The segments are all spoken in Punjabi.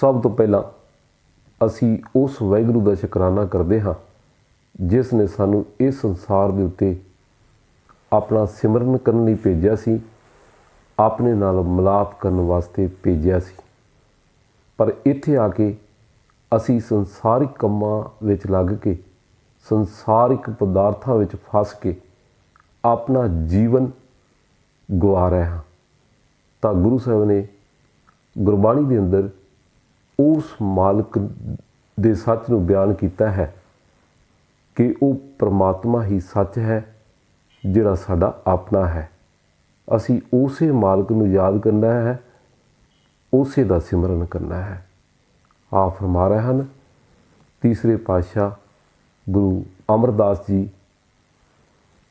ਸਭ ਤੋਂ ਪਹਿਲਾਂ ਅਸੀਂ ਉਸ ਵਾਹਿਗੁਰੂ ਦਾ ਸ਼ੁਕਰਾਨਾ ਕਰਦੇ ਹਾਂ, ਜਿਸ ਨੇ ਸਾਨੂੰ ਇਸ ਸੰਸਾਰ ਦੇ ਉੱਤੇ ਆਪਣਾ ਸਿਮਰਨ ਕਰਨ ਲਈ ਭੇਜਿਆ ਸੀ, ਆਪਣੇ ਨਾਲ ਮਿਲਾਪ ਕਰਨ ਵਾਸਤੇ ਭੇਜਿਆ ਸੀ। ਪਰ ਇੱਥੇ ਆ ਕੇ ਅਸੀਂ ਸੰਸਾਰਿਕ ਕੰਮਾਂ ਵਿੱਚ ਲੱਗ ਕੇ, ਸੰਸਾਰਿਕ ਪਦਾਰਥਾਂ ਵਿੱਚ ਫਸ ਕੇ ਆਪਣਾ ਜੀਵਨ ਗਵਾ ਰਹੇ ਹਾਂ। ਤਾਂ ਗੁਰੂ ਸਾਹਿਬ ਨੇ ਗੁਰਬਾਣੀ ਦੇ ਅੰਦਰ ਉਸ ਮਾਲਕ ਦੇ ਸੱਚ ਨੂੰ ਬਿਆਨ ਕੀਤਾ ਹੈ ਕਿ ਉਹ ਪ੍ਰਮਾਤਮਾ ਹੀ ਸੱਚ ਹੈ, ਜਿਹੜਾ ਸਾਡਾ ਆਪਣਾ ਹੈ। ਅਸੀਂ ਉਸੇ ਮਾਲਕ ਨੂੰ ਯਾਦ ਕਰਨਾ ਹੈ, ਉਸੇ ਦਾ ਸਿਮਰਨ ਕਰਨਾ ਹੈ। ਆ ਫਰਮਾ ਰਹੇ ਹਨ, ਤੀਸਰੇ ਪਾਤਸ਼ਾਹ ਗੁਰੂ ਅਮਰਦਾਸ ਜੀ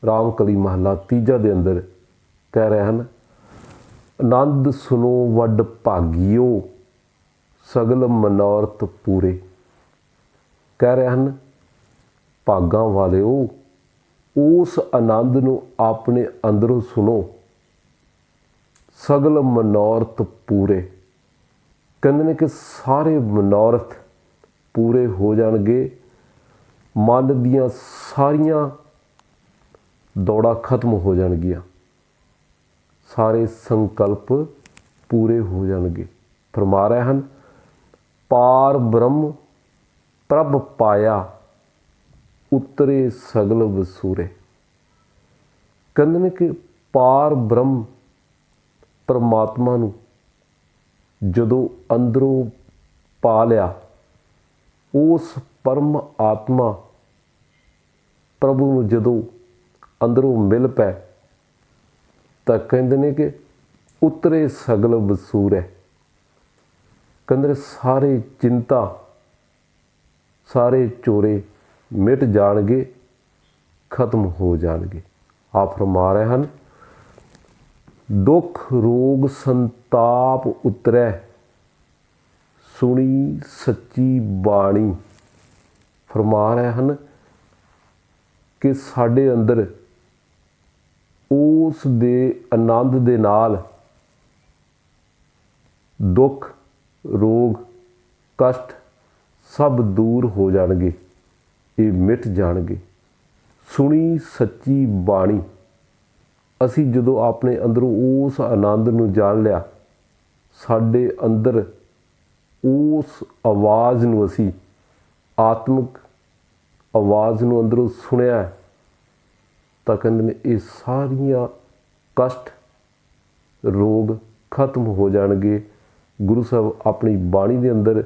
ਰਾਮ ਕਲੀ ਮਹੱਲਾ ਤੀਜਾ ਦੇ ਅੰਦਰ ਕਹਿ ਰਹੇ ਹਨ, ਆਨੰਦ ਸੁਨੋ ਵੱਡ ਭਾਗਿਓ। ਸਗਲ ਮਨੌਰਤ ਪੂਰੇ। ਕਹਿ ਰਹੇ ਹਨ, ਭਾਗਾਂ ਵਾਲਿਓ, ਉਸ ਆਨੰਦ ਨੂੰ ਆਪਣੇ ਅੰਦਰੋਂ ਸੁਣੋ। ਸਗਲ ਮਨੋਰਥ ਪੂਰੇ। ਕਹਿੰਦੇ ਨੇ ਕਿ ਸਾਰੇ ਮਨੋਰਥ ਪੂਰੇ ਹੋ ਜਾਣਗੇ। ਮਨ ਦੀਆਂ ਸਾਰੀਆਂ ਦੌੜਾਂ ਖਤਮ ਹੋ ਜਾਣਗੀਆਂ। ਸਾਰੇ ਸੰਕਲਪ ਪੂਰੇ ਹੋ ਜਾਣਗੇ। ਫਰਮਾ ਰਹੇ ਹਨ ਪਾਰ ਬ੍ਰਹਮ ਪ੍ਰਭ ਪਾਇਆ, ਉਤਰੇ ਸਗਲ ਵਸੂਰੇ। ਕਹਿੰਦੇ ਨੇ ਕਿ ਪਾਰ ਬ੍ਰਹਮ ਪਰਮਾਤਮਾ ਨੂੰ ਜਦੋਂ ਅੰਦਰੋਂ ਪਾ ਲਿਆ, ਉਸ ਪਰਮ ਆਤਮਾ ਪ੍ਰਭੂ ਨੂੰ ਜਦੋਂ ਅੰਦਰੋਂ ਮਿਲ ਪੈ, ਤਾਂ ਕਹਿੰਦੇ ਨੇ ਕਿ ਉਤਰੇ ਸਗਲ ਵਸੂਰ। ਹੈ ਨੇ ਸਾਰੇ ਚਿੰਤਾ, ਸਾਰੇ ਚੋਰੇ ਮਿਟ ਜਾਣਗੇ, ਖਤਮ ਹੋ ਜਾਣਗੇ। ਆ ਫਰਮਾ ਰਹੇ ਹਨ, ਦੁੱਖ, ਰੋਗ, ਸੰਤਾਪ ਉਤਰੈ। ਸੁਣੀ ਸੱਚੀ ਬਾਣੀ। ਫਰਮਾ ਰਹੇ ਹਨ ਕਿ ਸਾਡੇ ਅੰਦਰ ਉਸ ਦੇ ਆਨੰਦ ਦੇ ਨਾਲ ਦੁੱਖ ਰੋਗ, ਕਸ਼ਟ ਸਭ ਦੂਰ ਹੋ ਜਾਣਗੇ। ਇਹ ਮਿਟ ਜਾਣਗੇ। ਸੁਣੀ ਸੱਚੀ ਬਾਣੀ। ਅਸੀਂ ਜਦੋਂ ਆਪਣੇ ਅੰਦਰੋਂ ਉਸ ਆਨੰਦ ਨੂੰ ਜਾਣ ਲਿਆ, ਸਾਡੇ ਅੰਦਰ ਉਸ ਆਵਾਜ਼ ਨੂੰ ਅਸੀਂ ਆਤਮਿਕ ਆਵਾਜ਼ ਨੂੰ ਅੰਦਰੋਂ ਸੁਣਿਆ ਤਾਂ ਕਹਿੰਦੇ ਨੇ ਇਹ ਸਾਰੀਆਂ ਕਸ਼ਟ, ਰੋਗ ਖਤਮ ਹੋ ਜਾਣਗੇ। ਗੁਰੂ ਸਾਹਿਬ ਆਪਣੀ ਬਾਣੀ ਦੇ ਅੰਦਰ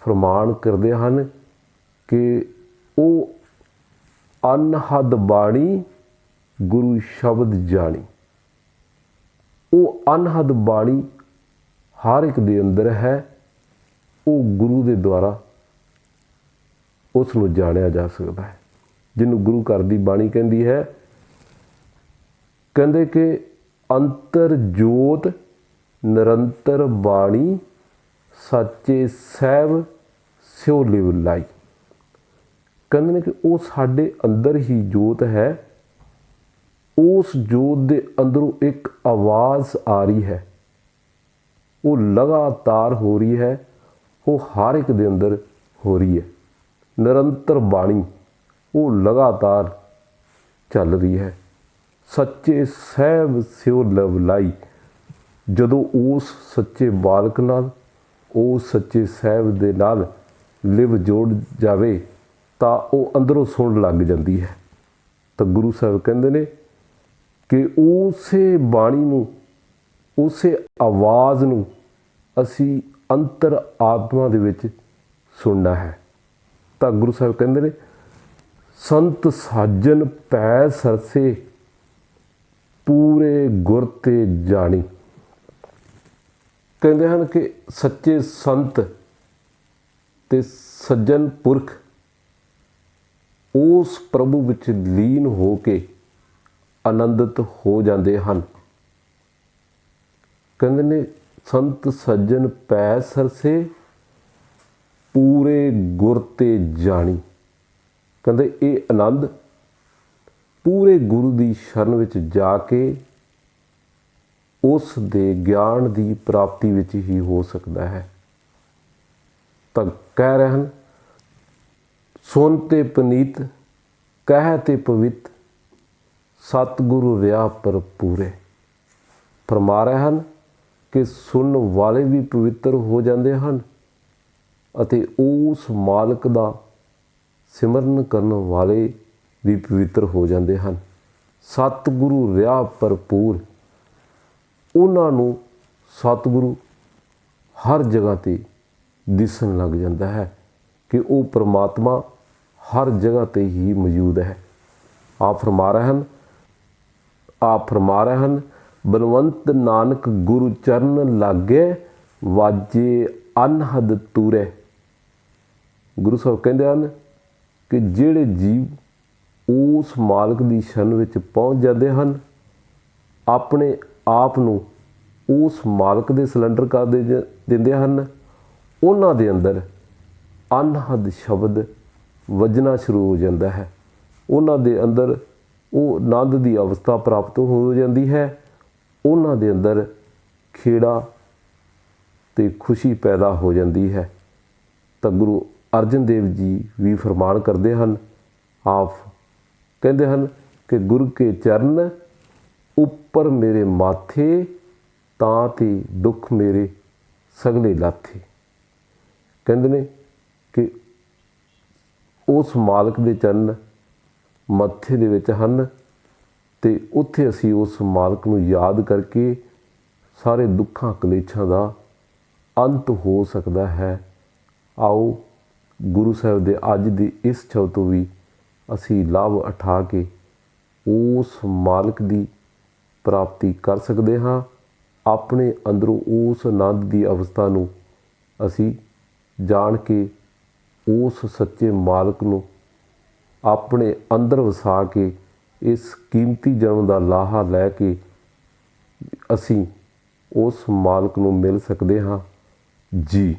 ਫਰਮਾਨ ਕਰਦੇ ਹਨ ਕਿ ਉਹ ਅਨਹਦ ਬਾਣੀ ਗੁਰੂ ਸ਼ਬਦ ਜਾਣੀ। ਉਹ ਅਨਹਦ ਬਾਣੀ ਹਰ ਇੱਕ ਦੇ ਅੰਦਰ ਹੈ, ਉਹ ਗੁਰੂ ਦੇ ਦੁਆਰਾ ਉਸ ਨੂੰ ਜਾਣਿਆ ਜਾ ਸਕਦਾ ਹੈ। ਜਿਹਨੂੰ ਗੁਰੂ ਘਰ ਦੀ ਬਾਣੀ ਕਹਿੰਦੀ ਹੈ, ਕਹਿੰਦੇ ਕਿ ਅੰਤਰ ਜੋਤ ਨਿਰੰਤਰ ਬਾਣੀ ਸੱਚੇ ਸਹਿਬ ਸਿਉ ਲਿਵ ਲਾਈ ਕਹਿੰਦੇ ਨੇ ਕਿ ਉਹ ਸਾਡੇ ਅੰਦਰ ਹੀ ਜੋਤ ਹੈ। ਉਸ ਜੋਤ ਦੇ ਅੰਦਰੋਂ ਇੱਕ ਆਵਾਜ਼ ਆ ਰਹੀ ਹੈ। ਉਹ ਲਗਾਤਾਰ ਹੋ ਰਹੀ ਹੈ। ਉਹ ਹਰ ਇੱਕ ਦੇ ਅੰਦਰ ਹੋ ਰਹੀ ਹੈ। ਨਿਰੰਤਰ ਬਾਣੀ ਉਹ ਲਗਾਤਾਰ ਚੱਲ ਰਹੀ ਹੈ। ਸੱਚੇ ਸਹਿਬ ਸਿਉ ਲਵ ਲਾਈ ਜਦੋਂ ਉਸ ਸੱਚੇ ਬਾਲਕ ਨਾਲ ਉਹ ਸੱਚੇ ਸਹਿਬ ਦੇ ਨਾਲ ਲਿਵ ਜੋੜ ਜਾਵੇ, ਤਾਂ ਉਹ ਅੰਦਰੋਂ ਸੁਣ ਲੱਗ ਜਾਂਦੀ ਹੈ। ਤਾਂ ਗੁਰੂ ਸਾਹਿਬ ਕਹਿੰਦੇ ਨੇ ਕਿ ਉਸੇ ਬਾਣੀ ਨੂੰ, ਉਸੇ ਆਵਾਜ਼ ਨੂੰ ਅਸੀਂ ਅੰਤਰ ਆਤਮਾ ਦੇ ਵਿੱਚ ਸੁਣਨਾ ਹੈ। ਤਾਂ ਗੁਰੂ ਸਾਹਿਬ ਕਹਿੰਦੇ ਨੇ, ਸੰਤ ਸਾਜਨ ਪੈ ਸਰਸੇ, ਪੂਰੇ ਗੁਰ ਤੇ ਜਾਣੀ। ਕਹਿੰਦੇ ਹਨ ਕਿ ਸੱਚੇ ਸੰਤ ਤੇ ਸੱਜਣ ਪੁਰਖ ਉਸ ਪ੍ਰਭੂ ਵਿੱਚ ਲੀਨ ਹੋ ਕੇ ਆਨੰਦਿਤ ਹੋ ਜਾਂਦੇ ਹਨ। ਕਹਿੰਦੇ ਨੇ, ਸੰਤ ਸੱਜਣ ਪੈ ਸਰਸੇ, ਪੂਰੇ ਗੁਰ ਤੇ ਜਾਣੀ। ਕਹਿੰਦੇ, ਇਹ ਆਨੰਦ ਪੂਰੇ ਗੁਰੂ ਦੀ ਸ਼ਰਨ ਵਿੱਚ ਜਾ ਕੇ ਉਸ ਦੇ ਗਿਆਨ ਦੀ ਪ੍ਰਾਪਤੀ ਵਿੱਚ ਹੀ ਹੋ ਸਕਦਾ ਹੈ। ਤਾਂ ਕਹਿ ਰਹੇ ਹਨ ਸੁਨ ਤੇ ਪਨੀਤ ਕਹਿ ਤੇ ਪਵਿੱਤ, ਸਤਿਗੁਰੂ ਰਿਆ ਪਰ ਪੂਰੇ ਫਰਮਾ ਰਹੇ ਹਨ ਕਿ ਸੁਣਨ ਵਾਲੇ ਵੀ ਪਵਿੱਤਰ ਹੋ ਜਾਂਦੇ ਹਨ ਅਤੇ ਉਸ ਮਾਲਕ ਦਾ ਸਿਮਰਨ ਕਰਨ ਵਾਲੇ ਵੀ ਪਵਿੱਤਰ ਹੋ ਜਾਂਦੇ ਹਨ। ਸਤਿਗੁਰੂ ਰਿਆ ਭਰਪੂਰ ਉਹਨਾਂ ਨੂੰ ਸਤਿਗੁਰੂ ਹਰ ਜਗ੍ਹਾ ਤੇ ਦਿਸਣ ਲੱਗ ਜਾਂਦਾ ਹੈ ਕਿ ਉਹ ਪ੍ਰਮਾਤਮਾ ਹਰ ਜਗ੍ਹਾ ਤੇ ਹੀ ਮੌਜੂਦ ਹੈ। ਆਪ ਫਰਮਾ ਰਹੇ ਹਨ, ਆਪ ਫਰਮਾ ਰਹੇ ਹਨ, ਬਲਵੰਤ ਨਾਨਕ ਗੁਰੂ ਚਰਨ ਲਾਗੇ ਵਾਜੇ ਅਨਹਦ ਤੂਰੇ। ਗੁਰੂ ਸਾਹਿਬ ਕਹਿੰਦੇ ਹਨ ਕਿ ਜਿਹੜੇ ਜੀਵ ਉਸ ਮਾਲਕ ਦੀ ਸ਼ਰਨ ਵਿੱਚ ਪਹੁੰਚ ਜਾਂਦੇ ਹਨ, ਆਪਣੇ ਆਪ ਨੂੰ ਉਸ ਮਾਲਕ ਦੇ ਸਿਲੰਡਰ ਕਰ ਦੇ ਦਿੰਦੇ ਹਨ। ਉਹਨਾਂ ਦੇ ਅੰਦਰ ਅਨਹਦ ਸ਼ਬਦ ਵੱਜਣਾ ਸ਼ੁਰੂ ਹੋ ਜਾਂਦਾ ਹੈ। ਉਹਨਾਂ ਦੇ ਅੰਦਰ ਉਹ ਆਨੰਦ ਦੀ ਅਵਸਥਾ ਪ੍ਰਾਪਤ ਹੋ ਜਾਂਦੀ ਹੈ। ਉਹਨਾਂ ਦੇ ਅੰਦਰ ਖੇੜਾ ਤੇ ਖੁਸ਼ੀ ਪੈਦਾ ਹੋ ਜਾਂਦੀ ਹੈ। ਤਾਂ ਗੁਰੂ ਅਰਜਨ ਦੇਵ ਜੀ ਵੀ ਫਰਮਾਨ ਕਰਦੇ ਹਨ। ਆਪ ਕਹਿੰਦੇ ਹਨ ਕਿ ਗੁਰ ਕੇ ਚਰਨ ਉੱਪਰ ਮੇਰੇ ਮਾਥੇ, ਤਾਂ ਤੇ ਦੁੱਖ ਮੇਰੇ ਸਗਲੇ ਲਾਥੇ। ਕਹਿੰਦੇ ਨੇ ਕਿ ਉਸ ਮਾਲਕ ਦੇ ਚਰਨ ਮੱਥੇ ਦੇ ਵਿੱਚ ਹਨ ਤੇ ਉੱਥੇ ਅਸੀਂ ਉਸ ਮਾਲਕ ਨੂੰ ਯਾਦ ਕਰਕੇ ਸਾਰੇ ਦੁੱਖਾਂ ਕਲੇਸ਼ਾਂ ਦਾ ਅੰਤ ਹੋ ਸਕਦਾ ਹੈ। ਆਓ ਗੁਰੂ ਸਾਹਿਬ ਦੇ ਅੱਜ ਦੀ ਇਸ ਛਵ ਤੋਂ ਵੀ ਅਸੀਂ ਲਾਭ ਉਠਾ ਕੇ ਉਸ ਮਾਲਕ ਦੀ ਪ੍ਰਾਪਤੀ ਕਰ ਸਕਦੇ ਹਾਂ। ਆਪਣੇ ਅੰਦਰੋਂ ਉਸ ਆਨੰਦ ਦੀ ਅਵਸਥਾ ਨੂੰ ਅਸੀਂ ਜਾਣ ਕੇ ਉਸ ਸੱਚੇ ਮਾਲਕ ਨੂੰ ਆਪਣੇ ਅੰਦਰ ਵਸਾ ਕੇ ਇਸ ਕੀਮਤੀ ਜਨਮ ਦਾ ਲਾਹਾ ਲੈ ਕੇ ਅਸੀਂ ਉਸ ਮਾਲਕ ਨੂੰ ਮਿਲ ਸਕਦੇ ਹਾਂ। ਜੀ।